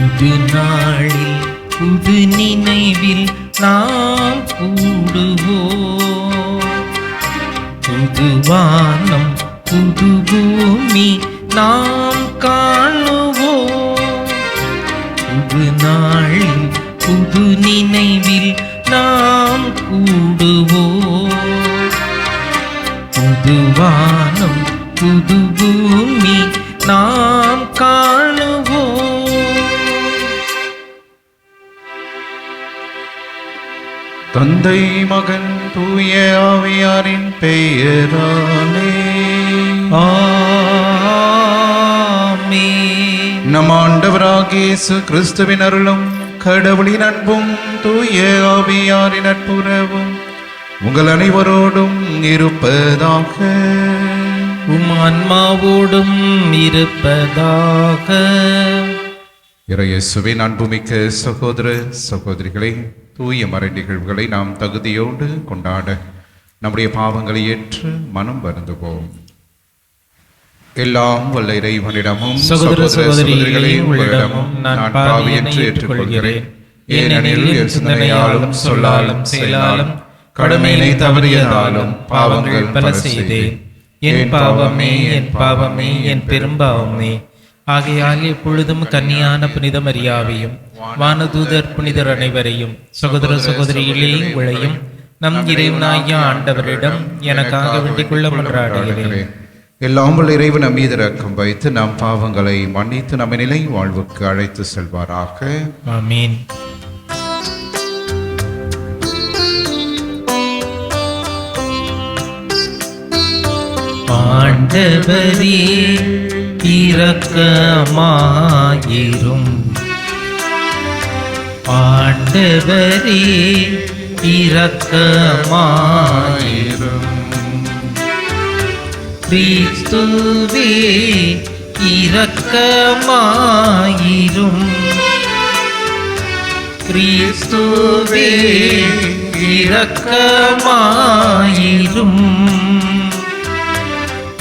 புது நாளில் புது நினைவில் நாம் கூடுவோம். புது வானம் புது பூமி நாம் காணுவோம். புது நாளில் புது நினைவில் நாம் கூடுவோம். புது வானம் புது பூமி நாம் காணுவோம். தந்தை மகன் தூய ஆவியாரின் பெயராலே. ஆமென். நம் ஆண்டவராகிய இயேசு கிறிஸ்துவின் அருளும் கடவுளின் அன்பும் தூய ஆவியாரின் நட்புறவும் உங்கள் அனைவரோடும் இருப்பதாக. உம் ஆன்மாவோடும் இருப்பதாக. இறையேசுவின் அன்புமிக்க சகோதர சகோதரிகளே தூய மறை நிகழ்வுகளை நாம் தகுதியோடு கொண்டாட நம்முடைய பாவங்களை ஏற்று மனம் வருந்துவோம். எல்லாம் வல்ல இறைவனிடமும் சகோதர சகோதரிகளே உங்களிடமும் நான் பாவியென்று ஏற்றுக்கொள்கிறேன். ஏனெனில் என் சிந்தனையாலும் சொல்லாலும் செயலாலும் கடமையினை தவறியதாலும் பாவங்கள் பல செய்தேன். என் பாவமே என் பாவமே என் பெரும்பாவமே ஆகையால் எப்பொழுதும் கன்னியான புனித மரியாவையும் வானதூதர் புனிதர் அனைவரையும் சகோதர சகோதரிகளே உங்களையும் நம் இறைவனாகிய ஆண்டவரிடம் எனக்காக வேண்டிக் கொள்ள மன்றாடுகிறேன். எல்லாம் வல்ல இறைவன் மீது இரக்கம் வைத்து நம் பாவங்களை மன்னித்து நம்ம நிலை வாழ்வுக்கு அழைத்து செல்வாராக. ஆமீன். ஆண்டவரே இரக்கமாயிரும் பாண்டவரே இரக்கமாயிரும் கிறிஸ்துவே இரக்கமாயிரும் கிறிஸ்துவே இரக்கமாயிரும்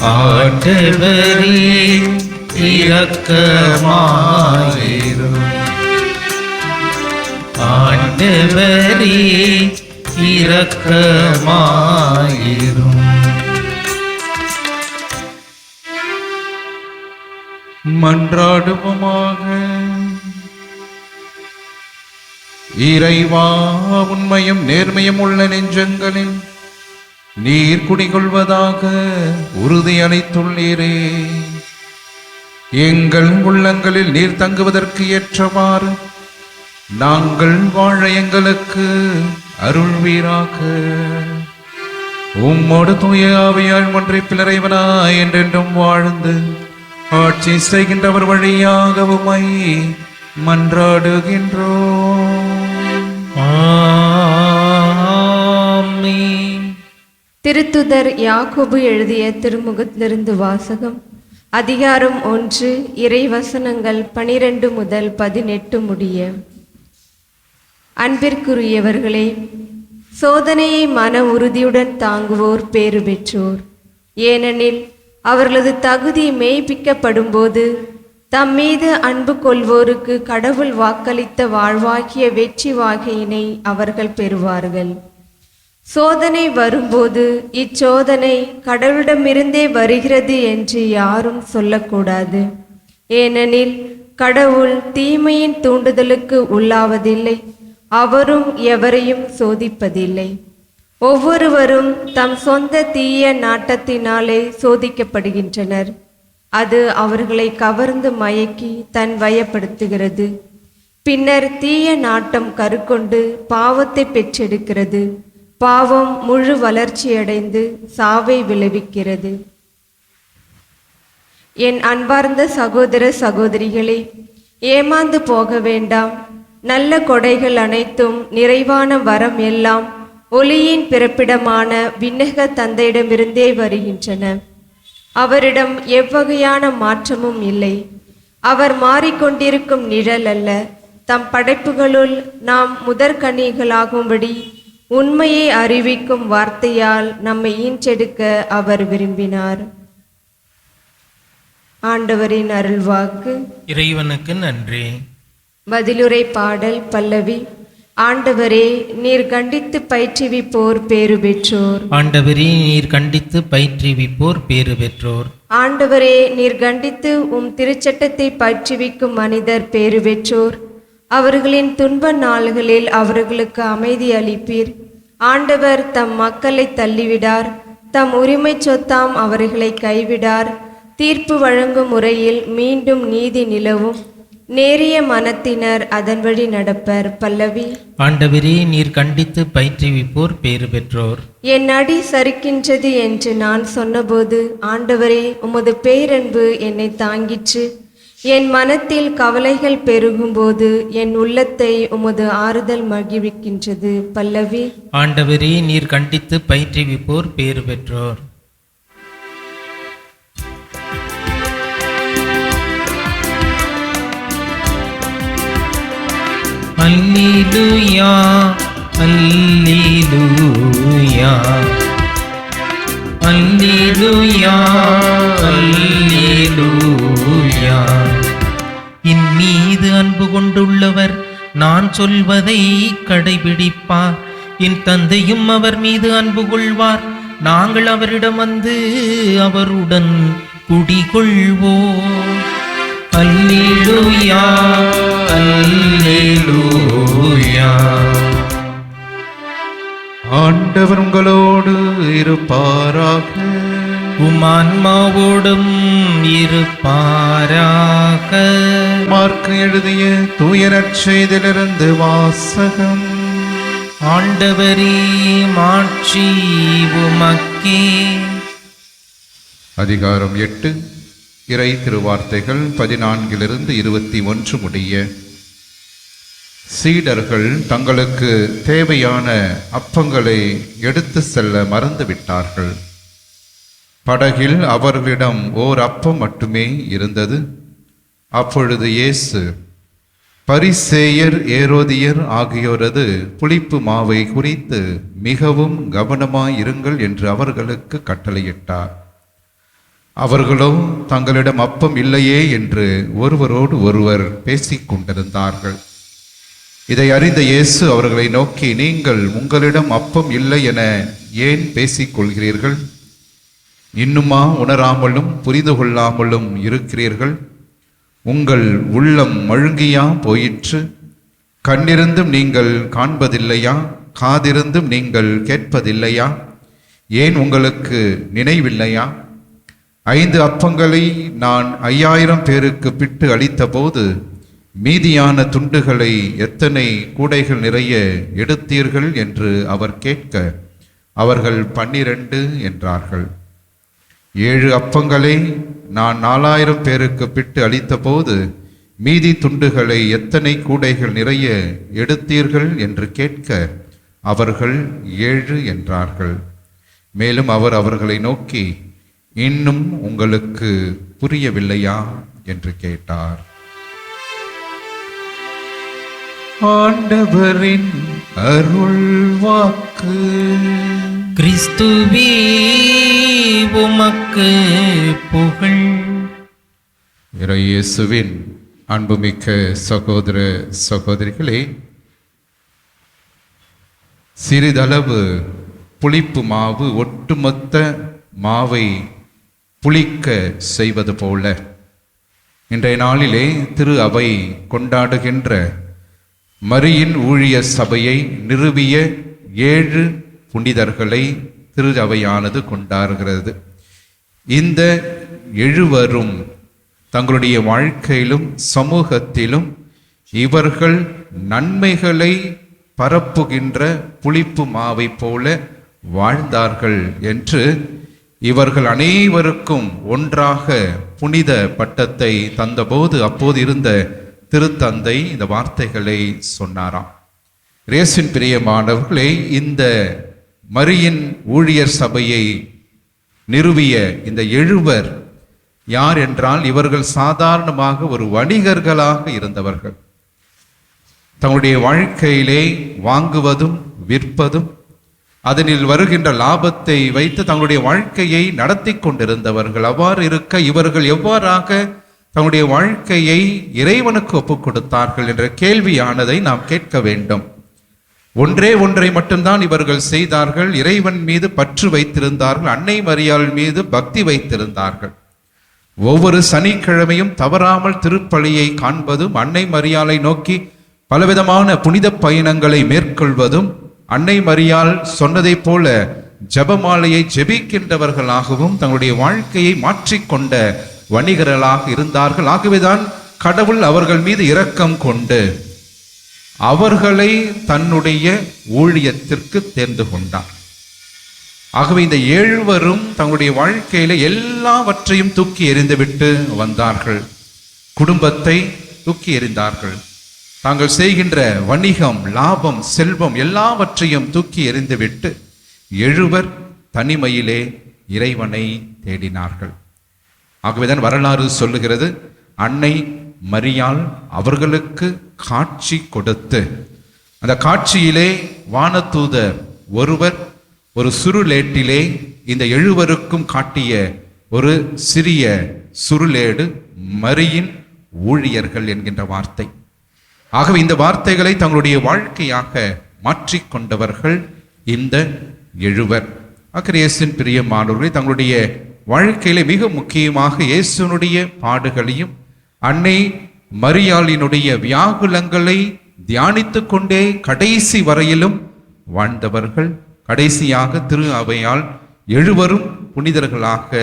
ஆண்டவரே இரக்கமாயிரும். ஆண்டவரே இரக்கமாயிரும். மன்றாடுவோமாக. இறைவா உண்மையும் நேர்மையும் உள்ள நெஞ்சங்களில் நீர் குடிகொள்வதாக உறுதி அளித்துள்ளீரே. எங்கள் உள்ளங்களில் நீர் தங்குவதற்கு ஏற்றவாறு நாங்கள் வாழ எங்களுக்கு அருள்வீராக உம்மோடு தூய ஆவியால் ஒன்றை பிளரைவனா என்றென்றும் வாழ்ந்து ஆட்சி செய்கின்றவர் வழியாக உமை மன்றாடுகின்றோம். ஆ திருத்துதர் யாக்கோபு எழுதிய திருமுகத்திலிருந்து வாசகம். அதிகாரம் ஒன்று இறைவசனங்கள் பனிரெண்டு முதல் பதினெட்டு முடிய. அன்பிற்குரியவர்களே சோதனையை மன உறுதியுடன் தாங்குவோர் பேறு பெற்றோர். ஏனெனில் அவர்களது தகுதி மெய்ப்பிக்கப்படும்போது தம் மீது அன்பு கொள்வோருக்கு கடவுள் வாக்களித்த வாழ்வாகிய வெற்றி வாகையினை அவர்கள் பெறுவார்கள். சோதனை வரும்போது இச்சோதனை கடவுளிடமிருந்தே வருகிறது என்று யாரும் சொல்லக்கூடாது. ஏனெனில் கடவுள் தீமையின் தூண்டுதலுக்கு உள்ளாவதில்லை. அவரும் எவரையும் சோதிப்பதில்லை. ஒவ்வொருவரும் தம் சொந்த தீய நாட்டத்தினாலே சோதிக்கப்படுகின்றனர். அது அவர்களை கவர்ந்து மயக்கி தன் வயப்படுத்துகிறது. பின்னர் தீய நாட்டம் கருக்கொண்டு பாவத்தை பெற்றெடுக்கிறது. பாவம் முழு வளர்ச்சியடைந்து சாவை விளைவிக்கிறது. என் அன்பார்ந்த சகோதர சகோதரிகளே ஏமாந்து போக வேண்டாம். நல்ல கொடைகள் அனைத்தும் நிறைவான வரம் எல்லாம் ஒளியின் பிறப்பிடமான விண்ணக தந்தையிடமிருந்தே வருகின்றன. அவரிடம் எவ்வகையான மாற்றமும் இல்லை. அவர் மாறிக்கொண்டிருக்கும் நிழல் அல்ல. தம் படைப்புகளுள் நாம் முதற்கனிகளாகும்படி உண்மையை அறிவிக்கும் வார்த்தையால் நம்மை ஈன்றெடுக்க அவர் விரும்பினார். ஆண்டவரின் அருள்வாக்கு. இறைவனுக்கு நன்றி. பதிலுரை பாடல் பல்லவி. ஆண்டவரே நீர் கண்டித்து பயிற்றுவிப்போர் பேறு பெற்றோர். ஆண்டவரே நீர் கண்டித்து பயிற்றுவிப்போர் பேறு பெற்றோர். ஆண்டவரே நீர் கண்டித்து உம் திருச்சட்டத்தை பயிற்றுவிக்கும் மனிதர் பேறு பெற்றோர். அவர்களின் துன்ப நாள்களில் அவர்களுக்கு அமைதி அளிப்பீர். ஆண்டவர் தம் மக்களை தள்ளிவிடார். தம் உரிமை சொத்தாம் அவர்களை கைவிடார். தீர்ப்பு வழங்கும் முறையில் மீண்டும் நீதி நிலவும். நேரிய மனத்தினர் அதன் வழி நடப்பர் பல்லவி. ஆண்டவரே நீர் கண்டித்து பயிற்றுவிப்போர் பேறு பெற்றோர். என் அடி சறுக்கின்றது என்று நான் சொன்னபோது ஆண்டவரே உமது பேரன்பு என்னை தாங்கிற்று. என் மனத்தில் கவலைகள் பெருகும்போது என் உள்ளத்தை உமது ஆறுதல் மகிழ்விக்கின்றது பல்லவி. ஆண்டவரே நீர் கண்டித்து பயிற்றுவிப்போர் பேறு பெற்றோர். அல்லேலூயா அல்லேலூயா. அல்லேலூயா அல்லேலூயா. என் மீது அன்பு கொண்டுள்ளவர் நான் சொல்வதை கடைபிடிப்பார். என் தந்தையும் அவர் மீது அன்பு கொள்வார். நாங்கள் அவரிடம் வந்து அவருடன் குடிகொள்வோம். அல்லேலூயா அல்லேலூயா. ஆண்டவர் உங்களோடு இருப்பாராக. உமான்மாவோடும் இருப்பாராக. மார்க்கு எழுதிய தூய நற்செய்திலிருந்து வாசகம். ஆண்டவரே மாட்சி உமக்கே. அதிகாரம் எட்டு இறை திருவார்த்தைகள் பதினான்கிலிருந்து இருபத்தி ஒன்று முடிய. சீடர்கள் தங்களுக்கு தேவையான அப்பங்களை எடுத்து செல்ல மறந்துவிட்டார்கள். படகில் அவர்களிடம் ஓர் அப்பம் மட்டுமே இருந்தது. அப்பொழுது இயேசு பரிசேயர் ஏரோதியர் ஆகியோரது புளிப்பு மாவை குறித்து மிகவும் கவனமாயிருங்கள் என்று அவர்களுக்கு கட்டளையிட்டார். அவர்களோ தங்களிடம் அப்பம் இல்லையே என்று ஒருவரோடு ஒருவர் பேசிக்கொண்டிருந்தார்கள் இதை அறிந்த இயேசு அவர்களை நோக்கி நீங்கள் உங்களிடம் அப்பம் இல்லை என ஏன் பேசிக் கொள்கிறீர்கள்? இன்னுமா உணராமலும் புரிந்து கொள்ளாமலும் இருக்கிறீர்கள்? உங்கள் உள்ளம் மழுங்கியா போயிற்று? கண்ணிருந்தும் நீங்கள் காண்பதில்லையா? காதிருந்தும் நீங்கள் கேட்பதில்லையா? ஏன் உங்களுக்கு நினைவில்லையா? ஐந்து அப்பங்களை நான் ஐயாயிரம் பேருக்கு பிட்டு அளித்தபோது மீதியான துண்டுகளை எத்தனை கூடைகள் நிறைய எடுத்தீர்கள் என்று அவர் கேட்க அவர்கள் பன்னிரண்டு என்றார்கள். ஏழு அப்பங்களை நான் நாலாயிரம் பேருக்கு பிட்டு அளித்தபோது மீதி துண்டுகளை எத்தனை கூடைகள் நிறைய எடுத்தீர்கள் என்று கேட்க அவர்கள் ஏழு என்றார்கள். மேலும் அவர் அவர்களை நோக்கி இன்னும் உங்களுக்கு புரியவில்லையா? என்று கேட்டார். ஆண்டவரின் அருள் வாக்கு கிறிஸ்துவே உமக்கு புகழ். இறையேசுவின் அன்புமிக்க சகோதர சகோதரிகளே சிறிதளவு புளிப்பு மாவு ஒட்டுமொத்த மாவை புளிக்க செய்வது போல. இன்றைய நாளிலே திரு அவை கொண்டாடுகின்ற மரியின் ஊழிய சபையை நிறுவிய ஏழு புனிதர்களை திரு அவையானது கொண்டாடுகிறது. இந்த எழுவரும் தங்களுடைய வாழ்க்கையிலும் சமூகத்திலும் இவர்கள் நன்மைகளை பரப்புகின்ற புளிப்பு மாவை போல வாழ்ந்தார்கள் என்று இவர்கள் அனைவருக்கும் ஒன்றாக புனித பட்டத்தை தந்தபோது அப்போது இருந்த திருத்தந்தை இந்த வார்த்தைகளை சொன்னாராம். ரேசின் பிரியமானவர்களே இந்த மரியின் ஊழியர் சபையை நிறுவிய இந்த எழுவர் யார் என்றால் இவர்கள் சாதாரணமாக ஒரு வணிகர்களாக இருந்தவர்கள். தங்களுடைய வாழ்க்கையிலே வாங்குவதும் விற்பதும் அதனில் வருகின்ற லாபத்தை வைத்து தங்களுடைய வாழ்க்கையை நடத்தி கொண்டிருந்தவர்கள். அவ்வாறு இருக்க இவர்கள் எவ்வாறாக தங்களுடைய வாழ்க்கையை இறைவனுக்கு ஒப்புக் கொடுத்தார்கள் என்ற கேள்வியானதை நாம் கேட்க வேண்டும். ஒன்றே ஒன்றை மட்டும்தான் இவர்கள் செய்தார்கள். இறைவன் மீது பற்று வைத்திருந்தார்கள். அன்னை மரியாள் மீது பக்தி வைத்திருந்தார்கள். ஒவ்வொரு சனிக்கிழமையும் தவறாமல் திருப்பலியை காண்பதும் அன்னை மரியாளை நோக்கி பலவிதமான புனித பயணங்களை மேற்கொள்வதும் அன்னை மரியாள் சொன்னதைப் போல ஜெபமாலையை ஜெபிக்கின்றவர்களாகவும் தங்களுடைய வாழ்க்கையை மாற்றிக்கொண்ட வணிகர்களாக இருந்தார்கள். ஆகவேதான் கடவுள் அவர்கள் மீது இரக்கம் கொண்டு அவர்களை தன்னுடைய ஊழியத்திற்கு தேர்ந்து கொண்டார். ஆகவே இந்த ஏழுவரும் தங்களுடைய வாழ்க்கையில எல்லாவற்றையும் தூக்கி எறிந்துவிட்டு வந்தார்கள். குடும்பத்தை தூக்கி எறிந்தார்கள். தாங்கள் செய்கின்ற வணிகம் லாபம் செல்வம் எல்லாவற்றையும் தூக்கி எறிந்துவிட்டு எழுவர் தனிமையிலே இறைவனை தேடினார்கள். ஆகவேதான் வரலாறு சொல்லுகிறது அன்னை மரியால் அவர்களுக்கு காட்சி கொடுத்து அந்த காட்சியிலே வானதூதர் ஒருவர் ஒரு சுருளேட்டிலே இந்த எழுவருக்கும் காட்டிய ஒரு சிறிய சுருளேடு மரியின் ஊழியர்கள் என்கின்ற வார்த்தை. ஆகவே இந்த வார்த்தைகளை தங்களுடைய வாழ்க்கையாக மாற்றிக்கொண்டவர்கள் இந்த எழுவர். அக்கரேசின் பிரியமானவர்களை தங்களுடைய வாழ்க்கையில மிக முக்கியமாக இயேசுனுடைய பாடுகளையும் அன்னை மரியாளினுடைய வியாகுலங்களை தியானித்து கொண்டே கடைசி வரையிலும் வாழ்ந்தவர்கள் கடைசியாக திரு அவையால் எழுவரும் புனிதர்களாக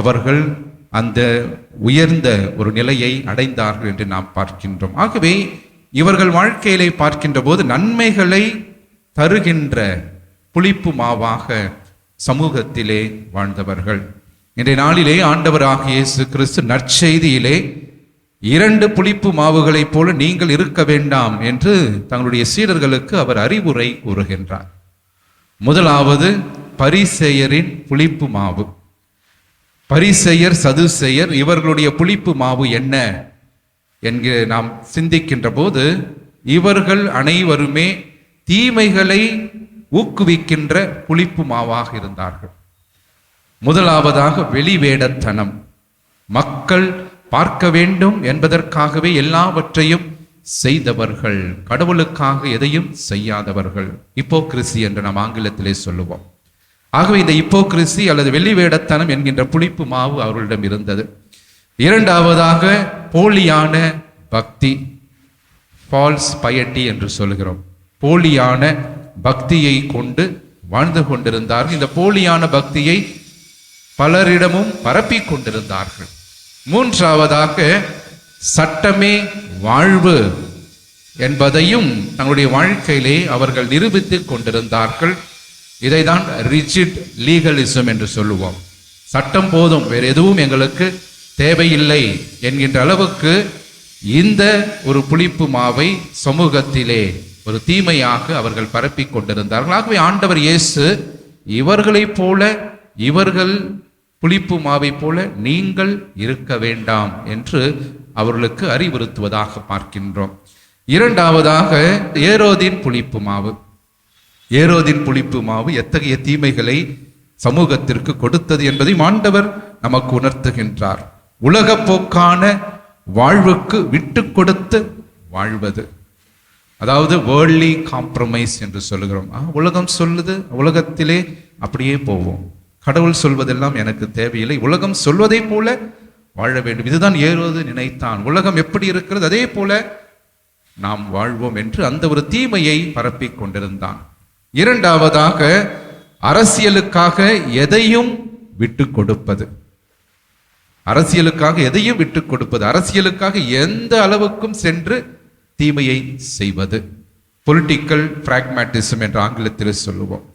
அவர்கள் அந்த உயர்ந்த ஒரு நிலையை அடைந்தார்கள் என்று நாம் பார்க்கின்றோம். ஆகவே இவர்கள் வாழ்க்கையிலே பார்க்கின்ற போது நன்மைகளை தருகின்ற புளிப்பு மாவாக சமூகத்திலே வாழ்ந்தவர்கள். இன்றைய நாளிலே ஆண்டவராக இயேசு கிறிஸ்து நற்செய்தியிலே இரண்டு புளிப்பு மாவுகளைப் போல நீங்கள் இருக்க வேண்டாம் என்று தங்களுடைய சீடர்களுக்கு அவர் அறிவுரை கூறுகின்றார். முதலாவது பரிசெயரின் புளிப்பு மாவு. பரிசெயர் சதுசெயர் இவர்களுடைய புளிப்பு மாவு என்ன என்கிற நாம் சிந்திக்கின்ற போது இவர்கள் அனைவருமே தீமைகளை ஊக்குவிக்கின்ற புளிப்பு மாவாக இருந்தார்கள். முதலாவதாக வெளிவேடத்தனம். மக்கள் பார்க்க வேண்டும் என்பதற்காகவே எல்லாவற்றையும் செய்தவர்கள். கடவுளுக்காக எதையும் செய்யாதவர்கள். இப்போக்ரிசி என்று நாம் ஆங்கிலத்திலே சொல்லுவோம். ஆகவே இந்த இப்போக்ரிசி அல்லது வெள்ளி வேடத்தனம் என்கின்ற புளிப்பு மாவு அவர்களிடம் இருந்தது. இரண்டாவதாக போலியான பக்தி ஃபால்ஸ் பயட்டி என்று சொல்கிறோம் போலியான பக்தியை கொண்டு வாழ்ந்து கொண்டிருந்தார்கள். இந்த போலியான பக்தியை பலரிடமும் பரப்பிக் கொண்டிருந்தார்கள். மூன்றாவதாக சட்டமே வாழ்வு என்பதையும் தங்களுடைய வாழ்க்கையிலே அவர்கள் நிரூபித்துக் கொண்டிருந்தார்கள். இதைதான் ரிஜிட் லீகலிசம் என்று சொல்லுவோம். சட்டம் போதும் வேறு எதுவும் எங்களுக்கு தேவையில்லை என்கின்ற அளவுக்கு இந்த ஒரு புளிப்பு மாவை சமூகத்திலே ஒரு தீமையாக அவர்கள் பரப்பிக் கொண்டிருந்தார்கள். ஆகவே ஆண்டவர் இயேசு இவர்களைப் போல இவர்கள் புளிப்பு மாவை போல நீங்கள் இருக்க வேண்டாம் என்று அவர்களுக்கு அறிவுறுத்துவதாக பார்க்கின்றோம். இரண்டாவதாக ஏரோதின் புளிப்பு மாவு. ஏரோதின் புளிப்பு மாவு எத்தகைய தீமைகளை சமூகத்திற்கு கொடுத்தது என்பதை ஆண்டவர் நமக்கு உணர்த்துகின்றார். உலகப்போக்கான வாழ்வுக்கு விட்டு கொடுத்து வாழ்வது. அதாவது வேர்ல்ட்லி காம்ப்ரமைஸ் என்று சொல்லுகிறோம். உலகம் சொல்லுது உலகத்திலே அப்படியே போவோம். கடவுள் சொல்வதெல்லாம் எனக்கு தேவையில்லை. உலகம் சொல்வதைப் போல வாழ வேண்டும். இதுதான் ஏறுவது நினைத்தான். உலகம் எப்படி இருக்கிறது அதே போல நாம் வாழ்வோம் என்று அந்த ஒரு தீமையை பரப்பி கொண்டிருந்தான். இரண்டாவதாக அரசியலுக்காக எதையும் விட்டு கொடுப்பது. அரசியலுக்காக எதையும் விட்டு கொடுப்பது. அரசியலுக்காக எந்த அளவுக்கும் சென்று தீமையை செய்வது. பொலிட்டிக்கல் பிராக்மேட்டிசம் என்ற ஆங்கிலத்தில் சொல்லுவோம்.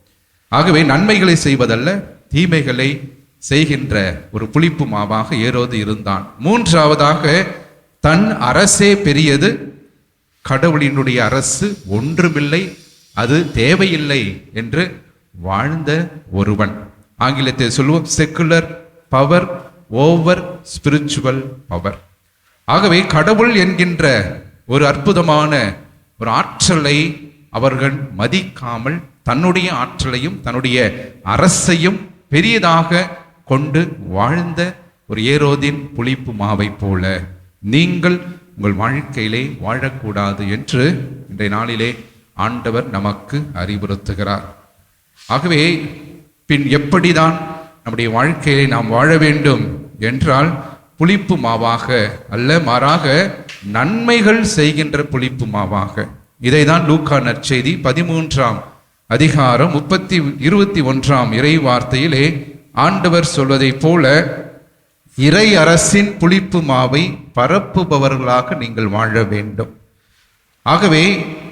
ஆகவே நன்மைகளை செய்வதல்ல தீமைகளை செய்கின்ற ஒரு புளிப்பு மாவாக ஏரோது இருந்தான். மூன்றாவதாக தன் அரசே பெரியது கடவுளினுடைய அரசு ஒன்றுமில்லை அது தேவையில்லை என்று வாழ்ந்த ஒருவன். ஆங்கிலத்தை சொல்லுவோம் secular power over spiritual power ஆகவே கடவுள் என்கின்ற ஒரு அற்புதமான ஒரு ஆற்றலை அவர்கள் மதிக்காமல் தன்னுடைய ஆற்றலையும் தன்னுடைய அரசையும் பெரியதாக கொண்டு வாழ்ந்த ஒரு ஏரோதின் புளிப்பு மாவை போல நீங்கள் உங்கள் வாழ்க்கையிலே வாழக்கூடாது என்று இன்றைய நாளிலே ஆண்டவர் நமக்கு அறிவுறுத்துகிறார். ஆகவே பின் எப்படிதான் நம்முடைய வாழ்க்கையை நாம் வாழ வேண்டும் என்றால் புளிப்பு மாவாக அல்ல மாறாக நன்மைகள் செய்கின்ற புளிப்பு மாவாக. இதைதான் லூக்கா நற்செய்தி பதிமூன்றாம் அதிகாரம் முப்பத்தி இருபத்தி ஒன்றாம் இறை வார்த்தையிலே ஆண்டவர் சொல்வதைப் போல இறை அரசின் புளிப்பு மாவை பரப்புபவர்களாக நீங்கள் வாழ வேண்டும். ஆகவே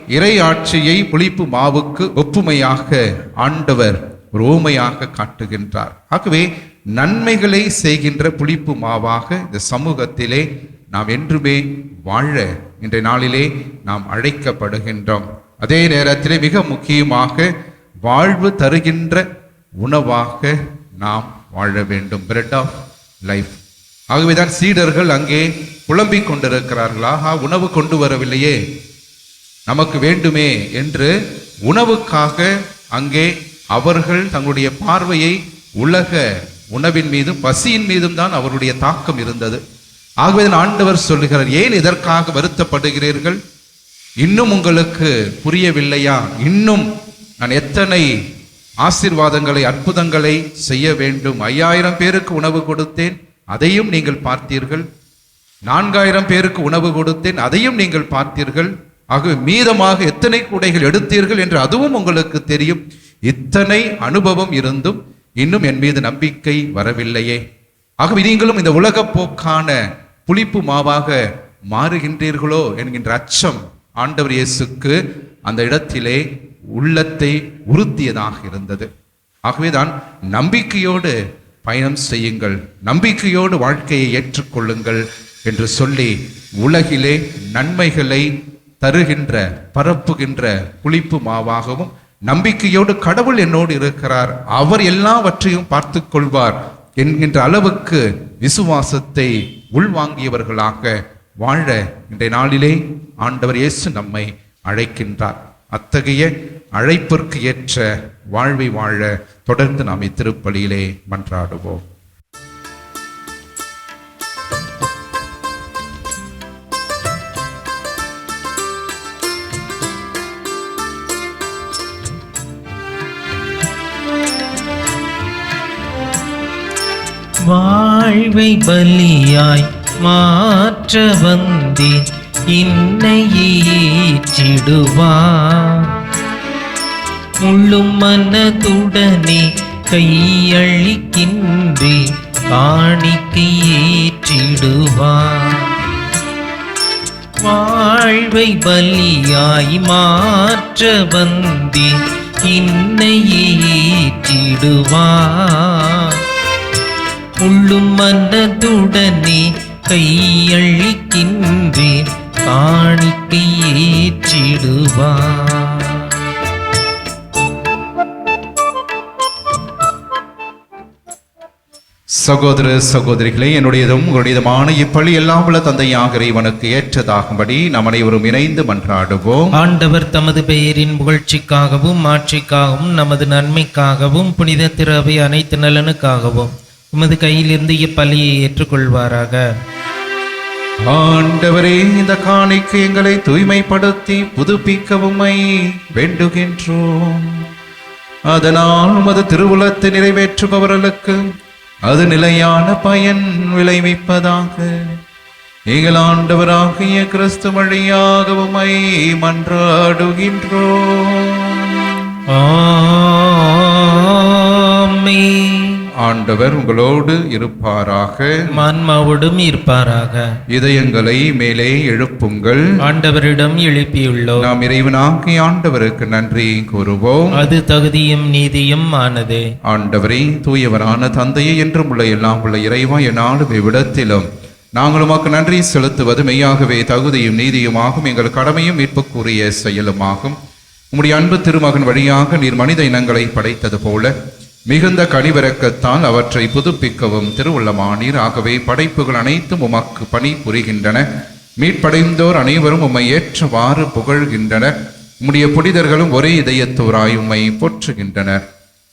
இறை ஆட்சியை புளிப்பு மாவுக்கு ஒப்புமையாக ஆண்டவர் ரோமையாக காட்டுகின்றார். ஆகவே நன்மைகளை செய்கின்ற புளிப்பு மாவாக இந்த சமூகத்திலே நாம் என்றுமே வாழ இன்றைய நாளிலே நாம் அழைக்கப்படுகின்றோம். அதே நேரத்தில் மிக முக்கியமாக வாழ்வு தருகின்ற உணவாக நாம் வாழ வேண்டும். பிரெட் ஆஃப் லைஃப் ஆகவேதான் சீடர்கள் அங்கே புலம்பிக் கொண்டிருக்கிறார்கள். ஆஹா உணவு கொண்டு வரவில்லையே. நமக்கு வேண்டுமே என்று உணவுக்காக அங்கே அவர்கள் தங்களுடைய பார்வையை உலக உணவின் மீதும் பசியின் மீதும் தான் அவருடைய தாக்கம் இருந்தது. ஆகவே தான் ஆண்டவர் சொல்லுகிறார் ஏன் இதற்காக வருத்தப்படுகிறீர்கள்? இன்னும் உங்களுக்கு புரியவில்லையா? இன்னும் நான் எத்தனை ஆசீர்வாதங்களை அற்புதங்களை செய்ய வேண்டும்? ஐயாயிரம் பேருக்கு உணவு கொடுத்தேன் அதையும் நீங்கள் பார்த்தீர்கள். நான்காயிரம் பேருக்கு உணவு கொடுத்தேன் அதையும் நீங்கள் பார்த்தீர்கள். ஆகவே மீதமாக எத்தனை கூடைகள் எடுத்தீர்கள் என்று அதுவும் உங்களுக்கு தெரியும். இத்தனை அனுபவம் இருந்தும் இன்னும் என் மீது நம்பிக்கை வரவில்லையே. ஆகவே நீங்களும் இந்த உலகப்போக்கான புளிப்பு மாவாக மாறுகின்றீர்களோ என்கின்ற அச்சம் ஆண்டவர் இயேசுக்கு அந்த இடத்திலே உள்ளத்தை உறுத்தியதாக இருந்தது. ஆகவேதான் நம்பிக்கையோடு பயணம் செய்யுங்கள். நம்பிக்கையோடு வாழ்க்கையை ஏற்றுக்கொள்ளுங்கள் என்று சொல்லி உலகிலே நன்மைகளை தருகின்ற பரப்புகின்ற புளிப்பு மாவாகவும் நம்பிக்கையோடு கடவுள் என்னோடு இருக்கிறார். அவர் எல்லாவற்றையும் பார்த்து கொள்வார் என்கின்ற அளவுக்கு விசுவாசத்தை உள்வாங்கியவர்களாக வாழ இன்றைய நாளிலே ஆண்டவர் இயேசு நம்மை அழைக்கின்றார். அத்தகைய அழைப்பிற்கு ஏற்ற வாழ்வை வாழ தொடர்ந்து நாம் இத்திருப்பலியிலே மன்றாடுவோம். வாழ்வை பலியாய் மாற்ற வந்தி இன்னையே ஏற்றிடுவார் முள்ளும் மனதுடனே கையழிக்கின்றி காணிக்கை ஏற்றிடுவார் வாழ்வை பலியாய் மாற்ற வந்தி இன்னையே உள்ளும் மனதுடனே கையளிக்கின்றேன் காணிக்கை ஏற்றிடுவார் சகோதர சகோதரிகளே என்னுடையதும் உங்களுடையதுமான இப்பள்ளி எல்லாம் உள்ள தந்தையாக இறைவனுக்கு ஏற்றதாகும்படி நாம் அனைவரும் இணைந்து மன்றாடுவோம். ஆண்டவர் தமது பெயரின் புகழ்ச்சிக்காகவும் மாட்சிக்காகவும் நமது நன்மைக்காகவும் புனித திரவை அனைத்து நலனுக்காகவும். உமது கையிலிருந்து இப்பலியை ஏற்றுக்கொள்வாராக. ஆண்டவரே இந்த காணிக்கை எங்களை தூய்மைப்படுத்தி புதுப்பிக்கவுமை வேண்டுகின்றோம். அதனால் உமது திருவுலத்தை நிறைவேற்றுபவர்களுக்கு அது நிலையான பயன் விளைவிப்பதாக. எங்கள் ஆண்டவராகிய கிறிஸ்து வழியாக உம்மை மன்றாடுகின்றோம். ஆமென். ஆண்டவர் உங்களோடு இருப்பாராக. ஆன்மாவோடும் இருப்பாராக. இதயங்களை மேலே எழுப்புங்கள். ஆண்டவரிடம் எழுப்பியுள்ளோம். நாம் இறைவனாகிய ஆண்டவருக்கு நன்றி கூறுவோம். அது தகுதியும் நீதியும் ஆனதே. ஆண்டவரே தூயவரான தந்தையை என்றும் உள்ள எல்லாம் உள்ள இறைவா என்னாலும் இவ்விடத்திலும் நாங்கள் உமக்கு நன்றி செலுத்துவது மெய்யாகவே தகுதியும் நீதியுமாகும் எங்கள் கடமையும் மீட்புக்குரிய செயலுமாகும். உம்முடைய அன்பு திருமகன் வழியாக நீர் மனித இனங்களை படைத்தது போல மிகுந்த கனிவிறக்கத்தால் அவற்றை புதுப்பிக்கவும் திருவுள்ளமானீர் ஆகவே படைப்புகள் அனைத்தும் உமக்கு பணி புரிகின்றன. மீட்படைந்தோர் அனைவரும் உம்மை ஏற்றவாறு புகழ்கின்றனர் உம்முடைய புனிதர்களும் ஒரே இதயத்தோராய் உம்மை போற்றுகின்றனர்.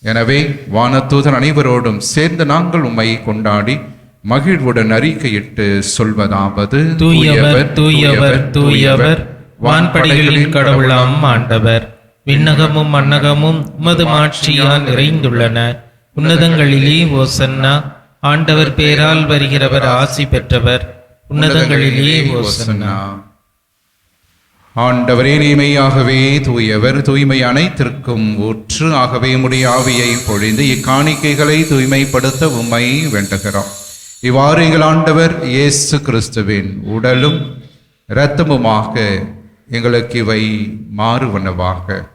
எனவே வானதூதர் அனைவரோடும் சேர்ந்து நாங்கள் உம்மை கொண்டாடி மகிழ்வுடன் அறிக்கையிட்டு சொல்வதாவது. தூயவர் தூயவர் தூயவர் வான்படைகளின் கடவுளாம். ஆண்டவர். விண்ணகமும் மன்னகமும் உமது மாட்சியால் நிறைந்துள்ளன. உன்னதங்களிலே ஓசன்னா. ஆண்டவர் பேரால் வருகிறவர் ஆசி பெற்றவர். உன்னதங்களிலே ஓசன்னா. ஆண்டவரே நீமையாகவே தூயவர் தூய்மை அனைத்திற்கும் ஊற்று. ஆகவே உடைய ஆவியை பொழிந்து இக்காணிக்கைகளை தூய்மைப்படுத்த உம்மை வேண்டுகிறோம். இவ்வாறு எங்கள் ஆண்டவர் இயேசு கிறிஸ்துவின் உடலும் இரத்தமுமாக எங்களுக்கு இவை மாறுவனவாக.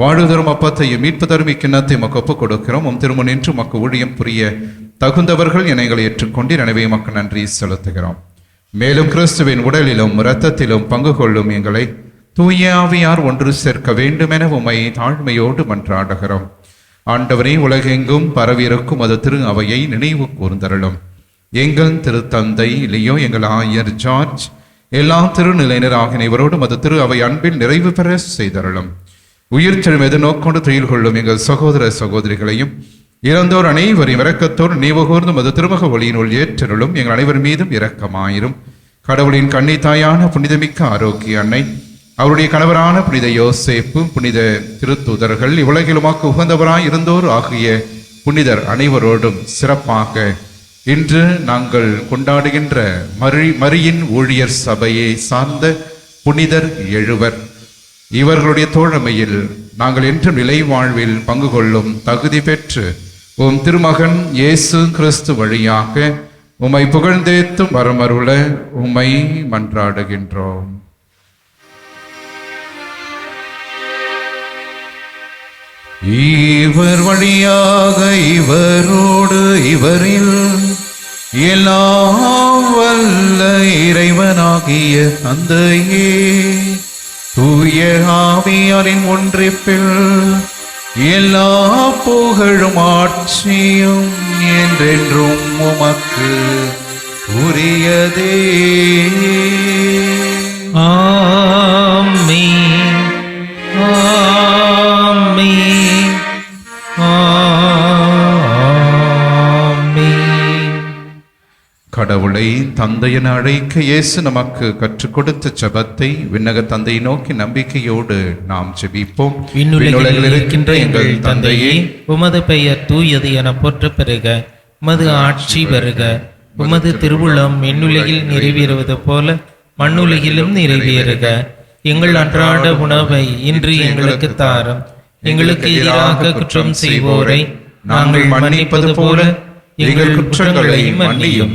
வாழ்தரும் அப்பத்தையும் மீட்பு தரும் இக்கிண்ணத்தை மக்கு ஒப்புக் கொடுக்கிறோம் உம் திருமண் என்று மக்கு ஊழியம் புரிய தகுந்தவர்கள் என எங்களை ஏற்றுக்கொண்டு எனவே மக்கு நன்றி செலுத்துகிறோம். மேலும் கிறிஸ்துவின் உடலிலும் இரத்தத்திலும் பங்கு கொள்ளும் எங்களை தூய ஆவியார் ஒன்று சேர்க்க வேண்டுமென உம்மை தாழ்மையோடு மன்றாடுகிறோம். ஆண்டவரே உலகெங்கும் பரவியிருக்கும் அது திரு அவையை நினைவு கூர்ந்தருளும். எங்கள் திருத்தந்தை இல்லையோ எங்கள் ஆயர் ஜார்ஜ் எல்லா திருநிலையினர் ஆகிய இவரோடும் அது திரு அவை அன்பில் நிறைவு பெற செய்தருளும். உயிர் செழும் எதிர்நோக்கொண்டு துயில் கொள்ளும் எங்கள் சகோதர சகோதரிகளையும் இறந்தோர் அனைவரையும் இரக்கத்தோடு நினைவுகூர்ந்தும் அது திருமுக ஒளியினுள் ஏற்றருளும். எங்கள் அனைவர் மீதும் இரக்கமாயிரும். கடவுளின் கண்ணி தாயான புனிதமிக்க ஆரோக்கிய அன்னை அவருடைய கணவரான புனித யோசேப்பு புனித திருத்தூதர்கள் இவ்வுலகிலுமாக்கு உகந்தவராய் இருந்தோர் ஆகிய புனிதர் அனைவரோடும் சிறப்பாக இன்று நாங்கள் கொண்டாடுகின்ற மரி மரியின் ஊழியர் சபையை சார்ந்த புனிதர் எழுவர். இவர்களுடைய தோழமையில் நாங்கள் என்றும் நிலை வாழ்வில் பங்கு கொள்ளும் தகுதி பெற்று உம் திருமகன் இயேசு கிறிஸ்து வழியாக உம்மை புகழ்ந்தேத்தும் வரமருள உம்மை மன்றாடுகின்றோம். இவர் வழியாக இவரோடு இவரில் எல்லாம் வல்ல இறைவனாகிய தந்தையே. தூய ஆவியாரின் ஒன்றிப்பில் எல்லா புகழும் ஆட்சியும் என்றென்றும் உமக்கு உரியதே. ஆ கடவுளை தந்தையென அழைக்க இயேசு நமக்கு கற்றுக் கொடுத்த ஜெபத்தை விண்ணக தந்தையை நோக்கி நம்பிக்கையோடு நாம் ஜெபிப்போம். விண்ணுலகில் இருக்கின்ற எங்கள் தந்தையே உமது பெயர் தூயது என போற்ற பெறுக. உமது ஆட்சி வருக உமது திருவுளம் விண்ணுலகில் நிறைவேறுவது போல மண்ணுலகிலும் நிறைவேறுக. எங்கள் அன்றாட உணவை இன்று எங்களுக்கு தாரும். எங்களுக்கு எதிராக குற்றம் செய்வோரை நாங்கள் மன்னிப்பது போல எங்கள் குற்றங்களை மன்னியும்.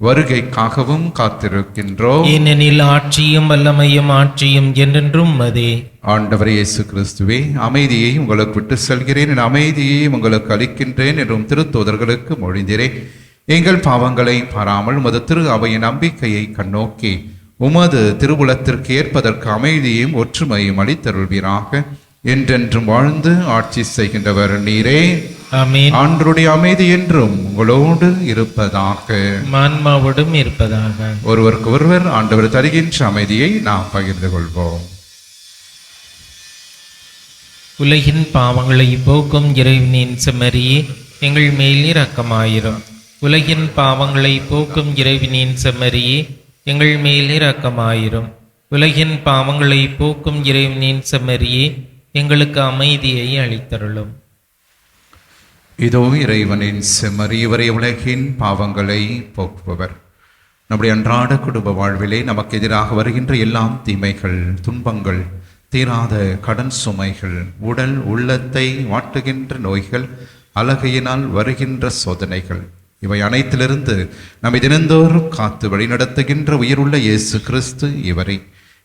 வருகைக்காகவும் காத்திருக்கின்றோம். ஏனெனில் ஆட்சியும் வல்லமையும் ஆட்சியும் என்றென்றும் மதே ஆண்டவர் இயேசு கிறிஸ்துவே அமைதியை உங்களுக்கு விட்டு செல்கிறேன் என் அமைதியை உங்களுக்கு அளிக்கின்றேன் என்றும் திருத்தூதர்களுக்கு மொழிந்திரே. எங்கள் பாவங்களை பாராமல் உமது திரு அவையின் நம்பிக்கையை கண்ணோக்கி உமது திருவுளத்திற்கு ஏற்பதற்கு அமைதியையும் ஒற்றுமையும் அளித்தருள்வீராக. என்றென்றும் வாழ்ந்து ஆட்சி செய்கின்றவர் நீரே. ஆண்டருடைய அமைதி என்றும் உங்களோடு இருப்பதாக. மான்மாவோடும் இருப்பதாக. ஒருவருக்கு ஒருவர் ஆண்டவர் தருகின்ற அமைதியை நாம் பகிர்ந்து கொள்வோம். உலகின் பாவங்களை போக்கும் இறைவனின் செம்மறியே எங்கள் மேல் இரக்கமாயிரும். உலகின் பாவங்களை போக்கும் இறைவனின் செம்மறியே எங்கள் மேல் இரக்கமாயிரும். உலகின் பாவங்களை போக்கும் இறைவனின் செம்மறியே எங்களுக்கு அமைதியை அளித்தருளும். இதோ இறைவனின் செம்மறி இவரை உலகின் பாவங்களை போக்குபவர். நம்முடைய அன்றாட குடும்ப வாழ்விலே நமக்கு எதிராக வருகின்ற எல்லாம் தீமைகள் துன்பங்கள் தீராத கடன் சுமைகள் உடல் உள்ளத்தை வாட்டுகின்ற நோய்கள் அழகையினால் வருகின்ற சோதனைகள். இவை அனைத்திலிருந்து நம்மை தினந்தோறும் காத்து வழிநடத்துகின்ற உயிருள்ள இயேசு கிறிஸ்து இவரை.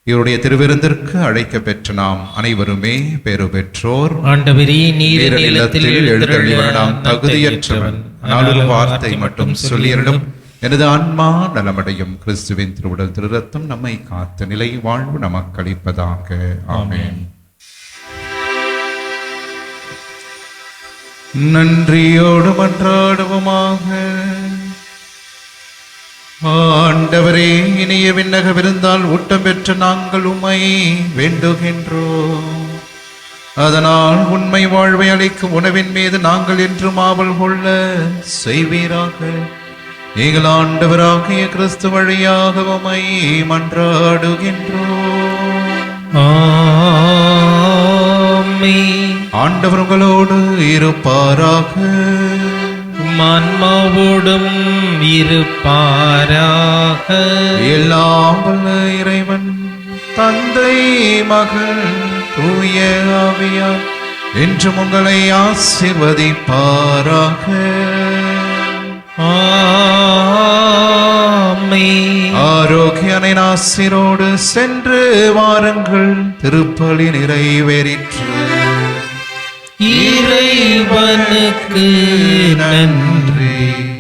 இவருடைய திருவிருந்திற்கு அழைக்க பெற்ற நாம் அனைவருமே பேறு பெற்றோர். ஆண்டவரே நீர் நீர் நிலத்தில் இல்லத்தில் எழுந்தருளி எழுந்தருளி வர நாம் தகுதியற்றவன். வார்த்தை மட்டும் சொல்லியரிடம் எனது ஆன்மா நலமடையும். கிறிஸ்துவின் திருவுடல் திருரத்தம் நம்மை காத்த நிலை வாழ்வு நமக்கு அளிப்பதாக. ஆமென். நன்றியோடு மன்றாடுவோமாக. ஆண்டவரே இனிய விண்ணக விருந்தால் ஊட்டம் பெற்ற நாங்கள் உம்மை வேண்டுகின்றோம். அதனால் உண்மை வாழ்வை அளிக்கும் உணவின் மீது நாங்கள் என்றும் ஆவல் கொள்ள செய்வீராக. நீங்கள் ஆண்டவராகிய கிறிஸ்து வழியாக உம்மை மன்றாடுகின்றோம். ஆமென். ஆண்டவர் உங்களோடு இருப்பாராக. மான்மாவோடும் இருப்பாராக. எல்லாம் வல்ல இறைவன் தந்தை மகள் தூய ஆவியார் என்றும் உங்களை ஆசிர்வதிப்பாராக. ஆமென். ஆரோக்கியனை நாசிரோடு சென்று வாருங்கள் திருப்பலி நிறைவேறிற்று. இறைவனுக்கு நன்றி.